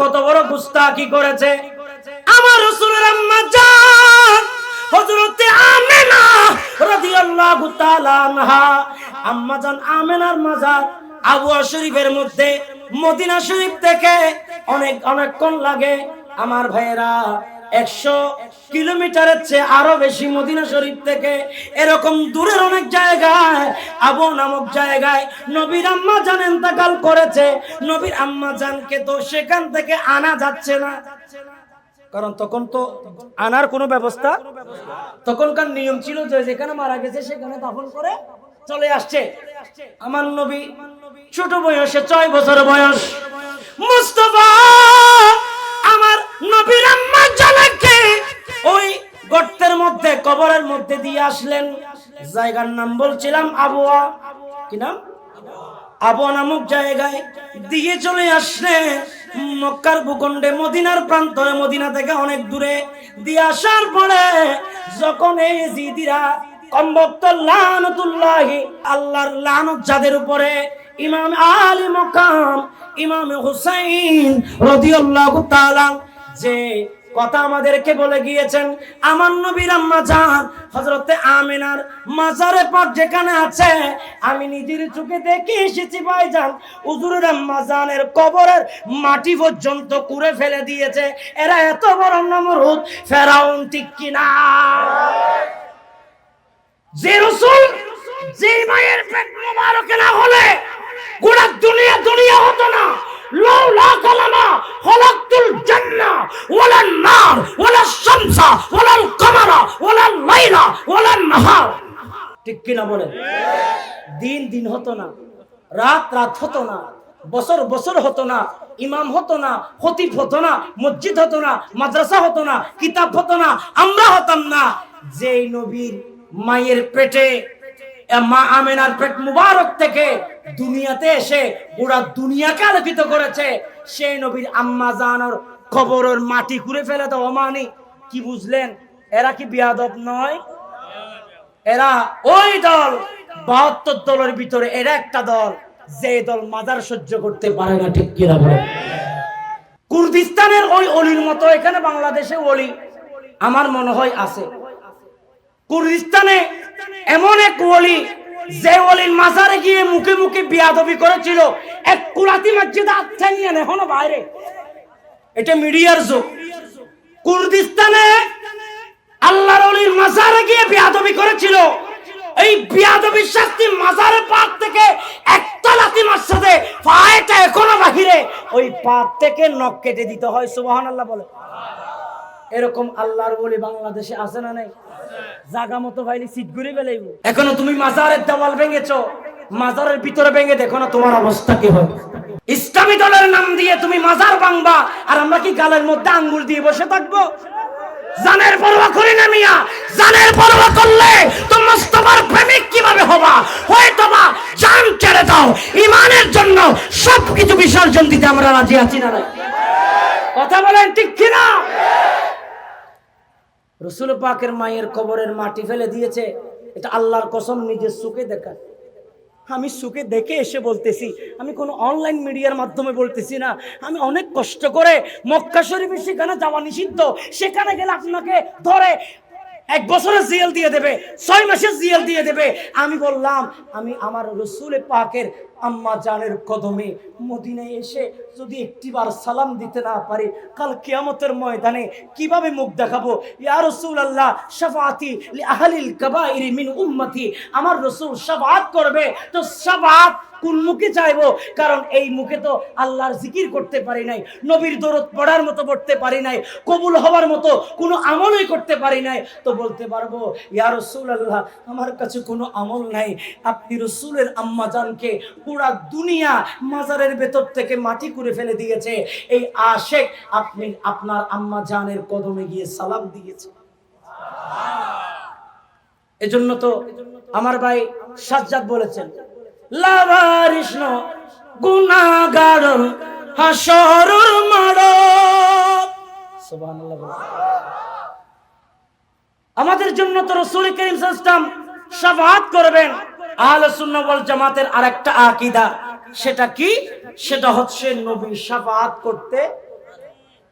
কত বড় গুস্তাকি করেছে? আমার রসুলের আম্মা হযরতে আমেনা রাদিয়াল্লাহু তাআলা আনহা। আম্মা আমেনার মাজার আবুয়া শরীফের মধ্যে, মদিনা শরীফ থেকে অনেক, অনেকক্ষণ লাগে। আমার ভাইয়েরা একশো কিলোমিটারের চেয়ে আরও বেশি মদিনা শরীফ থেকে এরকম দূরের অনেক জায়গায়, আবু নামক জায়গায় নবীর আম্মা জান ইন্তেকাল করেছে। নবীর আম্মা জানকে তো সেখান থেকে আনা যাচ্ছে না। কারণ তখন তো আনার কোনো ব্যবস্থা, তখনকার নিয়ম ছিল যে যেখানে মারা গেছে সেখানে দাফন করে চলে আসছে। আমার নবী ছোট বয়সে ছয় বছর বয়স। মুস্তফা নবীর আম্মা ওই গর্তের মধ্যে, কবরের মধ্যে দিয়ে আসলেন। জায়গার নাম বলছিলাম আবুয়া। কি নাম? আবু নামক জায়গায় দিয়ে চলে আসলে মক্কার ভূখণ্ডে, মদিনার প্রান্তরে, মদিনা থেকে অনেক দূরে। দিয়ে আসার পরে যখন এই জিদিরা কমবক্ত লানতুল্লাহি, আল্লাহর লানত যাদের উপরে, ইমাম আলী মকাম, ইমাম হুসাইন রাদিয়াল্লাহু তাআলা যে কথা আমাদেরকে বলে গিয়েছেন, আমার নবীর আম্মা জান হযরতে আমিনার মাজারে পাক যেখানে আছে, আমি নিজের চোখে দেখে এসেছি ভাইজান, হুজুরের আম্মা জানের কবরের মাটি পর্যন্ত কুড়ে ফেলে দিয়েছে, এরা এত বড় নমরুদ, ফেরাউন ঠিক কিনা? যে রসুল, যে মায়ের পেট মোবারকে না হলে গোটা দুনিয়া দুনিয়া হতো না। ঠিক কিনা বলে দিন দিন হতো না, রাত রাত হতো না, বছর বছর হতো না, ইমাম হতো না, খতিব হতো না, মসজিদ হতো না, মাদ্রাসা হতো না, কিতাব হতো না, আমরা হতাম না। যেই নবীর মায়ের পেটে মা আমেনার পেট মুবারক থেকে দুনিয়াতে এসে গোটা দুনিয়াকে আলোকিত করেছে। সেই নবীর আম্মা জানোর খবরের মাটি ঘুরে ফেলে তো অমানি। কি বুঝলেন? এরা কি বিয়াদব নয়? এরা ওই দল, বাহাত্তর দলের ভিতরে এরা একটা দল, যে দল মাজার সহ্য করতে পারে না, ঠিক কিনা কুর্দিস্তানের ওই অলির মতো এখানে বাংলাদেশে অলি, আমার মনে হয় আছে। কুর্দিস্তানে এমন এক ওলি, যে ওলির মাজারে গিয়ে মুখে মুখে বিয়াদবি করেছিল। এক কুরাতি মসজিদ আচ্ছা নিয়ে এখনও বাইরে। এটা মিডিয়ার যুগ। কুর্দিস্তানে আল্লাহর অলির মাজারে গিয়ে বিয়াদবি করেছিল। এই বিয়াদবির শাস্তি মাজারে পাক থেকে লাথি মারছে পায়েটা এখনও বাহিরে। ওই পাপ থেকে নখ কেটে দিতে হয়, সুবহানাল্লাহ বলে। এরকম আল্লাহর বলি বাংলাদেশে আছে না নাই? জাগা মতো ভাইলি সিট ঘুরে ফেলাইব এখনও তুমি মাজারের দেওয়াল ভেঙেছো। মাজারের ভিতরে ভেঙে দেখো না তোমার অবস্থা কি হয়। ইসলামী দলের নাম দিয়ে তুমি মাজার ভাঙবা, আর আমরা কি গালের মধ্যে আঙ্গুল দিয়ে বসে থাকব? জানের পরোয়া করি না মিয়া, জানের পরোয়া করলে তো মুস্তফার প্রেমিক কীভাবে হবা? হয়তো বা জান ছেড়ে দাও, ইমানের জন্য সবকিছু বিসর্জন দিতে আমরা রাজি আছি না? কথা বলেন ঠিক কিনা? রসুল পাকের মায়ের কবরের মাটি ফেলে দিয়েছে। এটা আল্লাহর কসম, নিজের সুখে দেখা আমি সুখে দেখে এসে বলতেছি, আমি কোনো অনলাইন মিডিয়ার মাধ্যমে বলতেছি না। আমি অনেক কষ্ট করে মক্কা শরীফে সেখানে যাওয়া নিষিদ্ধ। সেখানে গেলে আপনাকে ধরে এক বছরের জিএল দিয়ে দেবে, ছয় মাসের জিএল দিয়ে দেবে। আমি বললাম, আমি আমার রসুল পাকের আম্মা জানের কদমে মদিনায় এসে যদি একটিবার সালাম দিতে না পারি, কাল কেয়ামতের ময়দানে কীভাবে মুখ দেখাবো? ইয়া রসুল আল্লাহ শাফাতি আহলিল কাবাইরি মিন উম্মতি। আমার রসুল শাফাত করবে, তো শাফাত কোন মুখে চাইব? কারণ এই মুখে তো আল্লাহর জিকির করতে পারি নাই, নবীর দরদ পড়ার মতো পড়তে পারি নাই, কবুল হওয়ার মতো কোনো আমলই করতে পারি নাই। তো বলতে পারব, ইয়া রসুল আল্লাহ আমার কাছে কোনো আমল নাই। আপনি রসুলের আম্মাজানকে পুরা দুনিয়া মাজারের ভেতর থেকে মাটি করে ফেলে দিয়েছে। এই আশেক আপনি আপনার আম্মা জানের কদমে গিয়ে সালাম দিয়েছে। এজন্য তো আমার ভাই সাজ্জাদ বলেছেন লাভারিষ্ণ গুনাগার হাসরুর মাড় আমাদের জন্য তো রসুল করিম সাল্লাম শাফাত করবেন। আহলে সুন্নাহ ওয়াল জামাতের আরেকটা আকীদা। সেটা কি? সেটা হচ্ছে নবী শাফাত করতে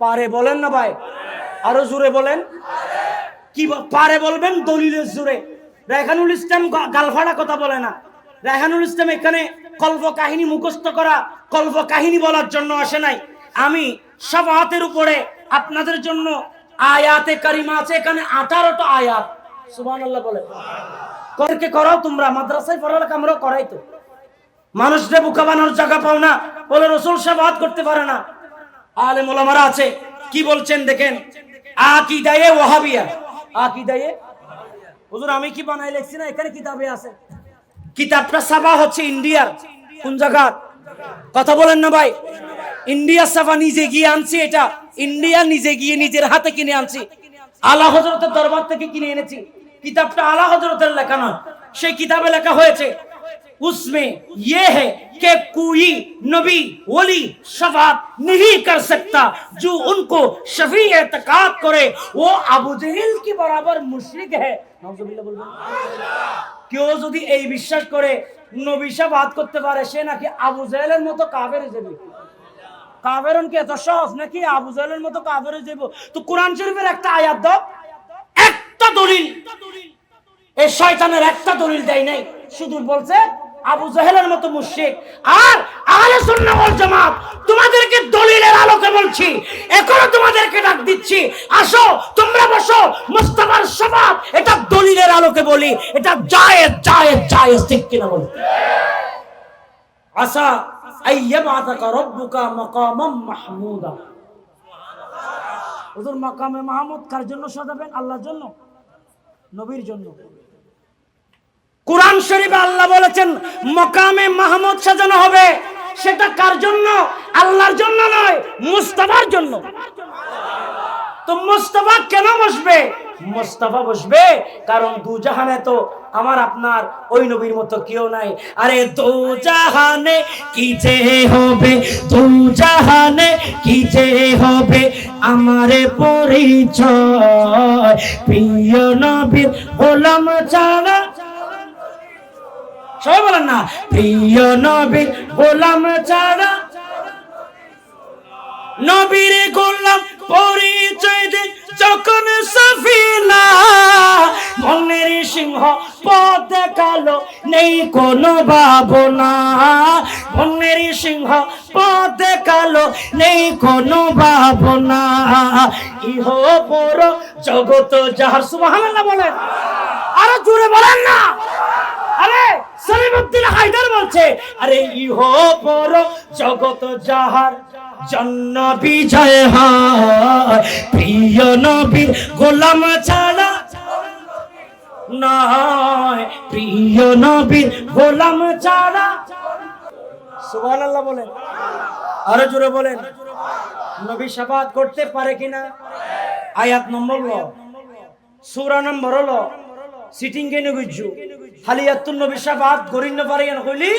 পারে বলেন না ভাই? আরও জোরে বলেন। কি পারে বলবেন? দলিলের জোরে। রেহানুল ইসলাম গালফাড়া কথা বলে না। রেহানুল ইসলাম এখানে কল্প কাহিনী মুখস্থ করা কল্প কাহিনী বলার জন্য আসে নাই। আমি সব হাতের উপরে আপনাদের জন্য আয়াতে কারিমা আছে, এখানে আঠারোটা আয়াত। করাই তো। বুকা বানানোর জায়গা পাও না, বলে করতে পারে না। আলে আছে, কি বলছেন দেখেন? আমি কি বানাই লেখছি না? এখানে কিতাবে আছে। কিতাবটা ছাপা হচ্ছে ইন্ডিয়ার। কোন জায়গার কথা বলেন না ভাই। ইন্ডিয়া সাফা নিজে গিয়ে আনছি এটা। ইন্ডিয়া নিজে গিয়ে নিজের হাতে কিনে আনছি। আলা হজরতের দরবার থেকে কিনে এনেছি। কিতাবটা আলা হজরতের লেখা নয়। সেই কিতাবে লেখা হয়েছে उसमें ये है कि कोई नबी वली शफात नहीं कर सकता जो उनको शफी एतकाद करे वो আবু জেহেল কি বরাবর মুশরিক है নাউজুবিল্লাহ বলবেন কেউ যদি এই বিশ্বাস করে নবী শাফাত করতে পারে সে নাকি আবু জেহেলের মতো কাফের হয়ে যাবে কাফেরন কি এত সহজ নাকি আবু জেহেলের মতো কাফের হয়ে যাবে তো কোরআন শরীফের একটা আয়াত দাও একটা দলিল এই শয়তানের একটা দলিল দেয় নাই শুধু বলছে আবু জাহেলের মতো মুশরিক। আর আহলে সুন্নাহ ওয়াল জামাত, তোমাদেরকে দলিলের আলোকে বলছি, এখনও তোমাদেরকে ডাক দিচ্ছি, আসো, তোমরা বসো, মুস্তাফার সবাব এটা দলিলের আলোকে বলি, এটা জায়েজ জায়েজ জায়েজ, ঠিক কিনা বলি? আসা আইয়াবাতাকা রব্বুকা মাকামাম মাহমুদা। হুজুর, মাকামে মাহমুদ কার জন্য সাজাবেন? আল্লাহর জন্য? নবীর জন্য। কোরআন শরীফে আল্লাহ বলেছেন, মকামে মাহমুদ সাজানো হবে। সেটা কার জন্য? আল্লাহর জন্য নয়, মুস্তাফার জন্য। তো মুস্তাফা কেন বসবে? মুস্তাফা বসবে কারণ দু জাহানে তো আমার, আপনার ওই নবীর মতো কেউ নাই। আরে দু জাহানে কি যে হবে? দু জাহানে কি যে হবে? আমারে পরিচয়, প্রিয় নবীর গোলাম ছাড়া সবাই বলেন না। প্রিয় নবীর গোলাম ছাড়া নবীর গোলাম পরিচয় দে, যখন সফিনা মনের সিংহ পথ দেখাল নেই কোনো ভাবনা। মনের সিংহ পথ দেখাল নেই কোনো ভাবনা। ইহ পর জগত যাহার, সুবহানাল্লাহ বলেন। আরও জোরে বলেন না। আরে সলিমুদ্দিন হায়দার বলছে, আরে ইহ পর জগত যাহার জন্য বিজয় হয়। প্রিয় নবীর গোলাম ছাড়া নয়। প্রিয় নবীর গোলাম ছাড়া সুবহানাল্লাহ বলেন। আরও জোরে বলেন। নবী শাফাত করতে পারে কিনা? আয়াত নম্বর ল। সূরা নম্বর হলো সিটিং কেন গুজু হালিয়াতুন নবী শাফাত গরিন্ন পারিয়ান কইলি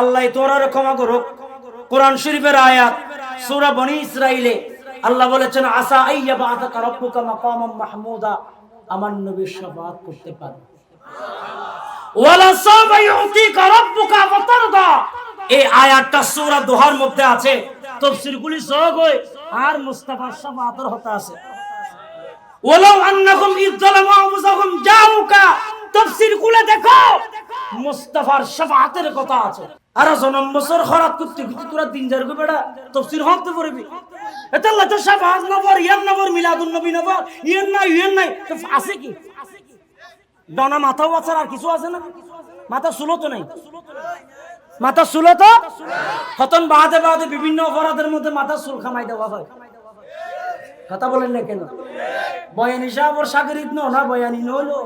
আল্লাহ তোরার ক্ষমা করুক। কোরআন শরীফের আয়াত, সূরা বনি ইসরাইলে আল্লাহ বলেছেন আসা আইয়া বাআতাকা রাব্বুকা মাকামাম মাহমুদা আমার নবী শাফাত করতে পারে। ওয়ালা সাবা ইউতিকা রাব্বুকা ফাতারদা এই আয়াতটা সূরা দোহার মধ্যে আছে। তাফসীরগুলি সব হয়, আর মুস্তাফার শাফাতের হতে আছে। ওলাও আন্নাকুম ইযলামু আনফুসাকুম জাউকা তাফসীর দেখো। মুস্তাফার শাফাতের কথা আছে। জনম বছর খরাত করতে তোরা দিন যার তাফসীর হতে এটা শাফাত নবর, ইয়ার নবর মিলাদুন নবী নবর, ইয়ার না ইয়ার আছে কি? ডনা মাথাও আছে আর কিছু আছে না? মাথা সুলো তো নাই? মাথা সুলো তো? হতন বাদে বাদে বিভিন্ন অপরাধের মধ্যে মাথা চুল খামাই দেওয়া হয়। কথা বলেন না কেন? বয়ানি সাহেব সাগরিত নো বয়ানি নলো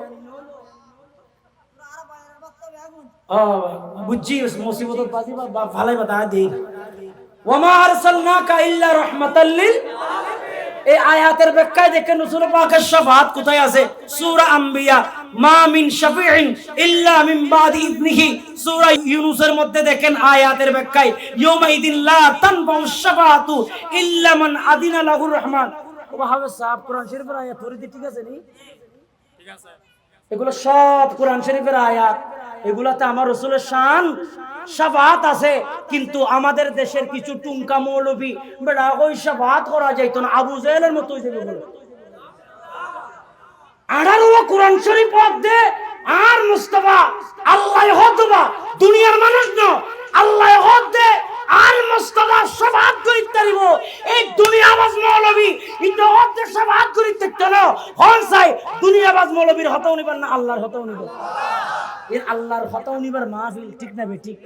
বুঝছি মুসিবত বাজি বা ভালাই বাতা দি ওমা আরসালনাকা ইল্লা রাহমাতাল লিল এই আয়াতের ব্যাখ্যায় দেখেন রাসূল পাকের শাফাত কোথায় আছে? সূরা আম্বিয়া মা মিন শাফিইন ইল্লা মিন বাদি ইবনিহি সূরা ইউনূসের মধ্যে দেখেন আয়াতের ব্যাখ্যায় ইয়াউমাইদিন লা তানফাউ শাফাআতু ইল্লা মান আদিনা লাহুর রহমান। ওভাবে সাহেব কোরআন শরীফের আয়াত ধরে ঠিক আছে নি? এগুলো সব কোরআন শরীফের আয়াত। এগুলাতে আমার রসুলের শান সাফাত আছে। কিন্তু আমাদের দেশের কিছু টুঙ্কা মৌলবী, বেড়া, ওই সাফাত করা যাইতো না। আবু জেলের মতো দে ন। হন চাই না, আল্লাহর হতাও নিব এর আল্লাহর হতাও নিবার মাহফিল ঠিক না বে ঠিক?